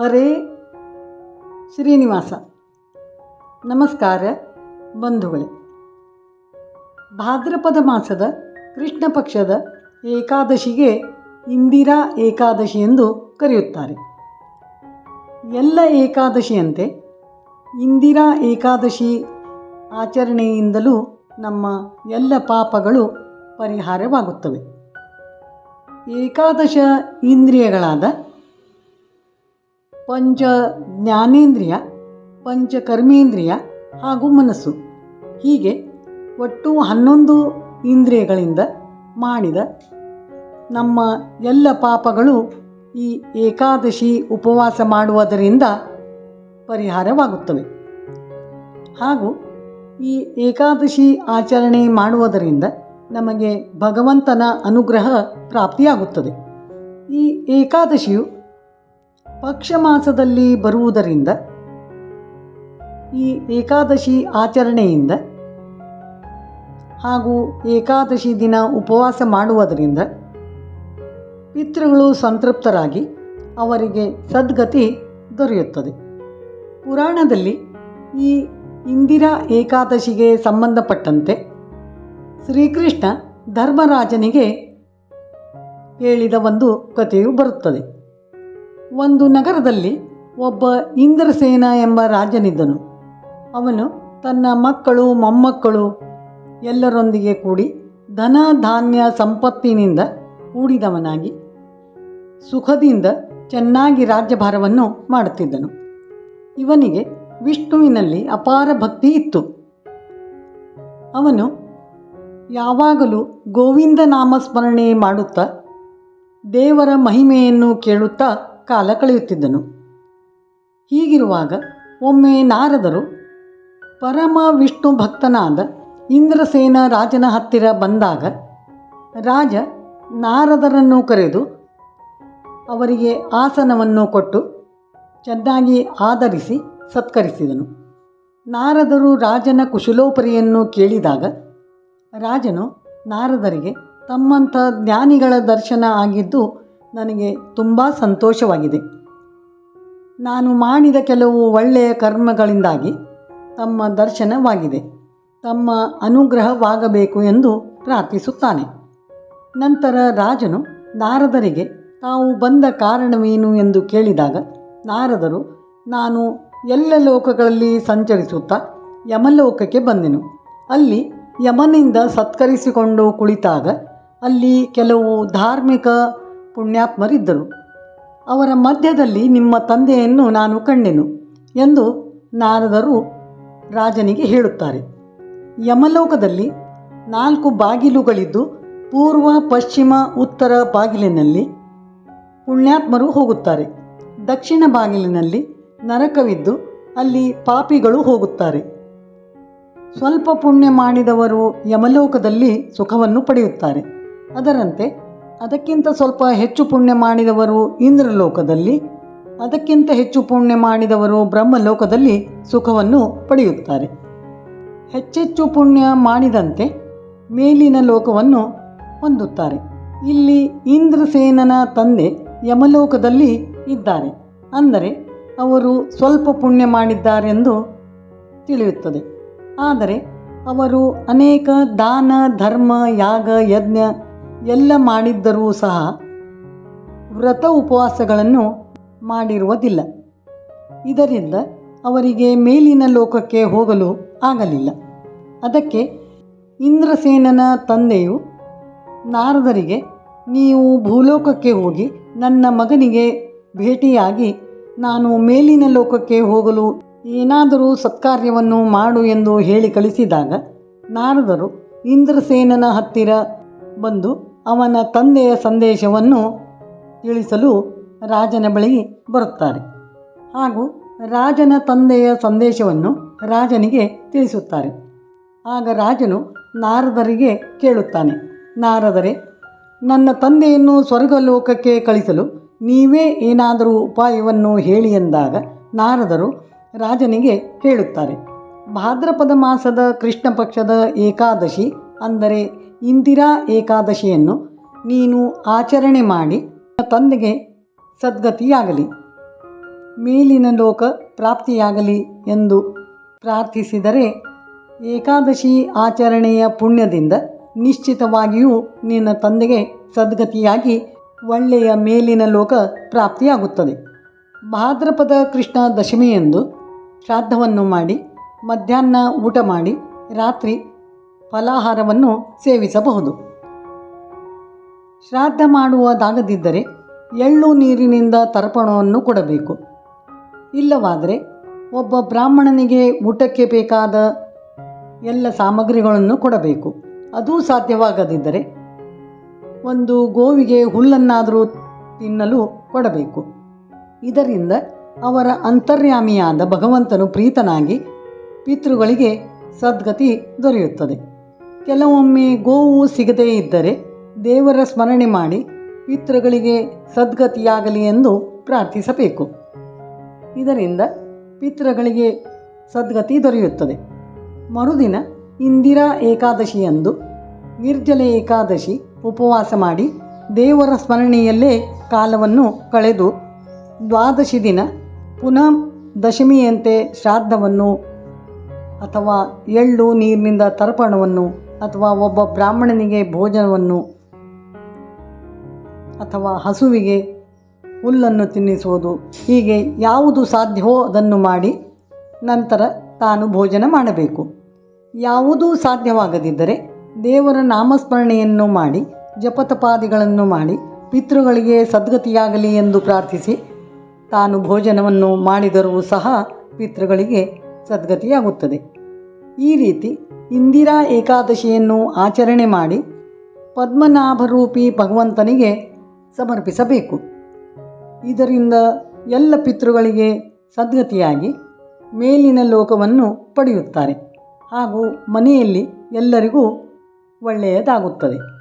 ಹರೇ ಶ್ರೀನಿವಾಸ. ನಮಸ್ಕಾರ ಬಂಧುಗಳೇ. ಭಾದ್ರಪದ ಮಾಸದ ಕೃಷ್ಣ ಪಕ್ಷದ ಏಕಾದಶಿಗೆ ಇಂದಿರಾ ಏಕಾದಶಿ ಎಂದು ಕರೆಯುತ್ತಾರೆ. ಎಲ್ಲ ಏಕಾದಶಿಯಂತೆ ಇಂದಿರಾ ಏಕಾದಶಿ ಆಚರಣೆಯಿಂದಲೂ ನಮ್ಮ ಎಲ್ಲ ಪಾಪಗಳು ಪರಿಹಾರವಾಗುತ್ತವೆ. ಏಕಾದಶ ಇಂದ್ರಿಯಗಳಾದ ಪಂಚ ಜ್ಞಾನೇಂದ್ರಿಯ, ಪಂಚ ಕರ್ಮೇಂದ್ರಿಯ ಹಾಗೂ ಮನಸ್ಸು. ಹೀಗೆ ಒಟ್ಟು ಹನ್ನೊಂದು ಇಂದ್ರಿಯಗಳಿಂದ ಮಾಡಿದ ನಮ್ಮ ಎಲ್ಲ ಪಾಪಗಳು ಈ ಏಕಾದಶಿ ಉಪವಾಸ ಮಾಡುವುದರಿಂದ ಪರಿಹಾರವಾಗುತ್ತವೆ. ಹಾಗೂ ಈ ಏಕಾದಶಿ ಆಚರಣೆ ಮಾಡುವುದರಿಂದ ನಮಗೆ ಭಗವಂತನ ಅನುಗ್ರಹ ಪ್ರಾಪ್ತಿಯಾಗುತ್ತದೆ. ಈ ಏಕಾದಶಿಯು ಪಕ್ಷ ಮಾಸದಲ್ಲಿ ಬರುವುದರಿಂದ, ಈ ಏಕಾದಶಿ ಆಚರಣೆಯಿಂದ ಹಾಗೂ ಏಕಾದಶಿ ದಿನ ಉಪವಾಸ ಮಾಡುವುದರಿಂದ ಪಿತೃಗಳು ಸಂತೃಪ್ತರಾಗಿ ಅವರಿಗೆ ಸದ್ಗತಿ ದೊರೆಯುತ್ತದೆ. ಪುರಾಣದಲ್ಲಿ ಈ ಇಂದಿರಾ ಏಕಾದಶಿಗೆ ಸಂಬಂಧಪಟ್ಟಂತೆ ಶ್ರೀಕೃಷ್ಣ ಧರ್ಮರಾಜನಿಗೆ ಹೇಳಿದ ಒಂದು ಕಥೆಯು ಬರುತ್ತದೆ. ಒಂದು ನಗರದಲ್ಲಿ ಒಬ್ಬ ಇಂದ್ರಸೇನ ಎಂಬ ರಾಜನಿದ್ದನು. ಅವನು ತನ್ನ ಮಕ್ಕಳು, ಮೊಮ್ಮಕ್ಕಳು ಎಲ್ಲರೊಂದಿಗೆ ಕೂಡಿ ಧನ ಧಾನ್ಯ ಸಂಪತ್ತಿನಿಂದ ಕೂಡಿದವನಾಗಿ ಸುಖದಿಂದ ಚೆನ್ನಾಗಿ ರಾಜ್ಯಭಾರವನ್ನು ಮಾಡುತ್ತಿದ್ದನು. ಇವನಿಗೆ ವಿಷ್ಣುವಿನಲ್ಲಿ ಅಪಾರ ಭಕ್ತಿ ಇತ್ತು. ಅವನು ಯಾವಾಗಲೂ ಗೋವಿಂದ ನಾಮಸ್ಮರಣೆ ಮಾಡುತ್ತಾ ದೇವರ ಮಹಿಮೆಯನ್ನು ಕೇಳುತ್ತಾ ಕಾಲ ಕಳೆಯುತ್ತಿದ್ದನು. ಹೀಗಿರುವಾಗ ಒಮ್ಮೆ ನಾರದರು, ಪರಮ ವಿಷ್ಣು ಭಕ್ತನಾದ ಇಂದ್ರಸೇನ ರಾಜನ ಹತ್ತಿರ ಬಂದಾಗ ರಾಜ ನಾರದರನ್ನು ಕರೆದು ಅವರಿಗೆ ಆಸನವನ್ನು ಕೊಟ್ಟು ಚೆನ್ನಾಗಿ ಆಧರಿಸಿ ಸತ್ಕರಿಸಿದನು. ನಾರದರು ರಾಜನ ಕುಶಲೋಪರಿಯನ್ನು ಕೇಳಿದಾಗ ರಾಜನು ನಾರದರಿಗೆ ತಮ್ಮಂಥ ಜ್ಞಾನಿಗಳ ದರ್ಶನ ಆಗಿದ್ದು ನನಗೆ ತುಂಬ ಸಂತೋಷವಾಗಿದೆ. ನಾನು ಮಾಡಿದ ಕೆಲವು ಒಳ್ಳೆಯ ಕರ್ಮಗಳಿಂದಾಗಿ ತಮ್ಮ ದರ್ಶನವಾಗಿದೆ. ತಮ್ಮ ಅನುಗ್ರಹವಾಗಬೇಕು ಎಂದು ಪ್ರಾರ್ಥಿಸುತ್ತಾನೆ. ನಂತರ ರಾಜನು ನಾರದರಿಗೆ, ತಾವು ಬಂದ ಕಾರಣವೇನು ಎಂದು ಕೇಳಿದಾಗ ನಾರದರು, ನಾನು ಎಲ್ಲ ಲೋಕಗಳಲ್ಲಿ ಸಂಚರಿಸುತ್ತಾ ಯಮಲೋಕಕ್ಕೆ ಬಂದೆನು. ಅಲ್ಲಿ ಯಮನಿಂದ ಸತ್ಕರಿಸಿಕೊಂಡು ಕುಳಿತಾಗ ಅಲ್ಲಿ ಕೆಲವು ಧಾರ್ಮಿಕ ಪುಣ್ಯಾತ್ಮರಿದ್ದರು ಅವರ ಮಧ್ಯದಲ್ಲಿ ನಿಮ್ಮ ತಂದೆಯನ್ನು ನಾನು ಕಂಡೆನು ಎಂದು ನಾರದರು ರಾಜನಿಗೆ ಹೇಳುತ್ತಾರೆ. ಯಮಲೋಕದಲ್ಲಿ ನಾಲ್ಕು ಬಾಗಿಲುಗಳಿದ್ದು, ಪೂರ್ವ, ಪಶ್ಚಿಮ, ಉತ್ತರ ಬಾಗಿಲಿನಲ್ಲಿ ಪುಣ್ಯಾತ್ಮರು ಹೋಗುತ್ತಾರೆ. ದಕ್ಷಿಣ ಬಾಗಿಲಿನಲ್ಲಿ ನರಕವಿದ್ದು, ಅಲ್ಲಿ ಪಾಪಿಗಳು ಹೋಗುತ್ತಾರೆ. ಸ್ವಲ್ಪ ಪುಣ್ಯ ಮಾಡಿದವರು ಯಮಲೋಕದಲ್ಲಿ ಸುಖವನ್ನು ಪಡೆಯುತ್ತಾರೆ. ಅದರಂತೆ ಅದಕ್ಕಿಂತ ಸ್ವಲ್ಪ ಹೆಚ್ಚು ಪುಣ್ಯ ಮಾಡಿದವರು ಇಂದ್ರಲೋಕದಲ್ಲಿ, ಅದಕ್ಕಿಂತ ಹೆಚ್ಚು ಪುಣ್ಯ ಮಾಡಿದವರು ಬ್ರಹ್ಮಲೋಕದಲ್ಲಿ ಸುಖವನ್ನು ಪಡೆಯುತ್ತಾರೆ. ಹೆಚ್ಚೆಚ್ಚು ಪುಣ್ಯ ಮಾಡಿದಂತೆ ಮೇಲಿನ ಲೋಕವನ್ನು ಹೊಂದುತ್ತಾರೆ. ಇಲ್ಲಿ ಇಂದ್ರಸೇನನ ತಂದೆ ಯಮಲೋಕದಲ್ಲಿ ಇದ್ದಾರೆ. ಅಂದರೆ ಅವರು ಸ್ವಲ್ಪ ಪುಣ್ಯ ಮಾಡಿದ್ದಾರೆಂದು ತಿಳಿಯುತ್ತದೆ. ಆದರೆ ಅವರು ಅನೇಕ ದಾನ, ಧರ್ಮ, ಯಾಗ, ಯಜ್ಞ ಎಲ್ಲ ಮಾಡಿದ್ದರೂ ಸಹ ವ್ರತ ಉಪವಾಸಗಳನ್ನು ಮಾಡಿರುವುದಿಲ್ಲ. ಇದರಿಂದ ಅವರಿಗೆ ಮೇಲಿನ ಲೋಕಕ್ಕೆ ಹೋಗಲು ಆಗಲಿಲ್ಲ. ಅದಕ್ಕೆ ಇಂದ್ರಸೇನನ ತಂದೆಯು, ನಾರದರಿಗೆ, ನೀವು ಭೂಲೋಕಕ್ಕೆ ಹೋಗಿ ನನ್ನ ಮಗನಿಗೆ ಭೇಟಿಯಾಗಿ ನಾನು ಮೇಲಿನ ಲೋಕಕ್ಕೆ ಹೋಗಲು ಏನಾದರೂ ಸತ್ಕಾರ್ಯವನ್ನು ಮಾಡು ಎಂದು ಹೇಳಿ ಕಳಿಸಿದಾಗ ನಾರದರು ಇಂದ್ರಸೇನನ ಹತ್ತಿರ ಬಂದು ಅವನ ತಂದೆಯ ಸಂದೇಶವನ್ನು ತಿಳಿಸಲು ರಾಜನ ಬಳಿಗೆ ಬರುತ್ತಾರೆ. ಹಾಗೂ ರಾಜನ ತಂದೆಯ ಸಂದೇಶವನ್ನು ರಾಜನಿಗೆ ತಿಳಿಸುತ್ತಾರೆ. ಆಗ ರಾಜನು ನಾರದರಿಗೆ ಕೇಳುತ್ತಾನೆ, ನಾರದರೆ, ನನ್ನ ತಂದೆಯನ್ನು ಸ್ವರ್ಗಲೋಕಕ್ಕೆ ಕಳಿಸಲು ನೀವೇ ಏನಾದರೂ ಉಪಾಯವನ್ನು ಹೇಳಿ ಎಂದಾಗ ನಾರದರು ರಾಜನಿಗೆ ಹೇಳುತ್ತಾರೆ ಭಾದ್ರಪದ ಮಾಸದ ಕೃಷ್ಣ ಪಕ್ಷದ ಏಕಾದಶಿ ಅಂದರೆ ಇಂದಿರಾ ಏಕಾದಶಿಯನ್ನು ನೀನು ಆಚರಣೆ ಮಾಡಿ ತಂದೆಗೆ ಸದ್ಗತಿಯಾಗಲಿ. ಮೇಲಿನ ಲೋಕ ಪ್ರಾಪ್ತಿಯಾಗಲಿ ಎಂದು ಪ್ರಾರ್ಥಿಸಿದರೆ ಏಕಾದಶಿ ಆಚರಣೆಯ ಪುಣ್ಯದಿಂದ ನಿಶ್ಚಿತವಾಗಿಯೂ ನಿನ್ನ ತಂದೆಗೆ ಸದ್ಗತಿಯಾಗಿ ಒಳ್ಳೆಯ ಮೇಲಿನ ಲೋಕ ಪ್ರಾಪ್ತಿಯಾಗುತ್ತದೆ. ಭಾದ್ರಪದ ಕೃಷ್ಣ ದಶಮಿಯಂದು ಶ್ರಾದ್ದವನ್ನು ಮಾಡಿ ಮಧ್ಯಾಹ್ನ ಊಟ ಮಾಡಿ ರಾತ್ರಿ ಫಲಾಹಾರವನ್ನು ಸೇವಿಸಬಹುದು. ಶ್ರಾದ್ದ ಮಾಡುವುದಾಗದಿದ್ದರೆ ಎಳ್ಳು ನೀರಿನಿಂದ ತರ್ಪಣವನ್ನು ಕೊಡಬೇಕು. ಇಲ್ಲವಾದರೆ ಒಬ್ಬ ಬ್ರಾಹ್ಮಣನಿಗೆ ಊಟಕ್ಕೆ ಬೇಕಾದ ಎಲ್ಲ ಸಾಮಗ್ರಿಗಳನ್ನು ಕೊಡಬೇಕು. ಅದೂ ಸಾಧ್ಯವಾಗದಿದ್ದರೆ ಒಂದು ಗೋವಿಗೆ ಹುಲ್ಲನ್ನಾದರೂ ತಿನ್ನಲು ಕೊಡಬೇಕು. ಇದರಿಂದ ಅವರ ಅಂತರ್ಯಾಮಿಯಾದ ಭಗವಂತನು ಪ್ರೀತನಾಗಿ ಪಿತೃಗಳಿಗೆ ಸದ್ಗತಿ ದೊರೆಯುತ್ತದೆ. ಕೆಲವೊಮ್ಮೆ ಗೋವು ಸಿಗದೇ ಇದ್ದರೆ ದೇವರ ಸ್ಮರಣೆ ಮಾಡಿ ಪಿತೃಗಳಿಗೆ ಸದ್ಗತಿಯಾಗಲಿ ಎಂದು ಪ್ರಾರ್ಥಿಸಬೇಕು. ಇದರಿಂದ ಪಿತೃಗಳಿಗೆ ಸದ್ಗತಿ ದೊರೆಯುತ್ತದೆ. ಮರುದಿನ ಇಂದಿರಾ ಏಕಾದಶಿಯಂದು ನಿರ್ಜಲ ಏಕಾದಶಿ ಉಪವಾಸ ಮಾಡಿ ದೇವರ ಸ್ಮರಣೆಯಲ್ಲೇ ಕಾಲವನ್ನು ಕಳೆದು ದ್ವಾದಶಿ ದಿನ ಪುನಃ ದಶಮಿಯಂತೆ ಶ್ರಾದ್ದವನ್ನು ಅಥವಾ ಎಳ್ಳು ನೀರಿನಿಂದ ತರ್ಪಣವನ್ನು ಅಥವಾ ಒಬ್ಬ ಬ್ರಾಹ್ಮಣನಿಗೆ ಭೋಜನವನ್ನು ಅಥವಾ ಹಸುವಿಗೆ ಹುಲ್ಲನ್ನು ತಿನ್ನಿಸುವುದು. ಹೀಗೆ ಯಾವುದು ಸಾಧ್ಯವೋ ಅದನ್ನು ಮಾಡಿ ನಂತರ ತಾನು ಭೋಜನ ಮಾಡಬೇಕು. ಯಾವುದೂ ಸಾಧ್ಯವಾಗದಿದ್ದರೆ ದೇವರ ನಾಮಸ್ಮರಣೆಯನ್ನು ಮಾಡಿ, ಜಪತಪಾದಿಗಳನ್ನು ಮಾಡಿ, ಪಿತೃಗಳಿಗೆ ಸದ್ಗತಿಯಾಗಲಿ ಎಂದು ಪ್ರಾರ್ಥಿಸಿ ತಾನು ಭೋಜನವನ್ನು ಮಾಡಿದರೂ ಸಹ ಪಿತೃಗಳಿಗೆ ಸದ್ಗತಿಯಾಗುತ್ತದೆ. ಈ ರೀತಿ ಇಂದಿರಾ ಏಕಾದಶಿಯನ್ನು ಆಚರಣೆ ಮಾಡಿ ಪದ್ಮನಾಭರೂಪಿ ಭಗವಂತನಿಗೆ ಸಮರ್ಪಿಸಬೇಕು. ಇದರಿಂದ ಎಲ್ಲ ಪಿತೃಗಳಿಗೆ ಸದ್ಗತಿಯಾಗಿ ಮೇಲಿನ ಲೋಕವನ್ನು ಪಡೆಯುತ್ತಾರೆ ಹಾಗೂ ಮನೆಯಲ್ಲಿ ಎಲ್ಲರಿಗೂ ಒಳ್ಳೆಯದಾಗುತ್ತದೆ.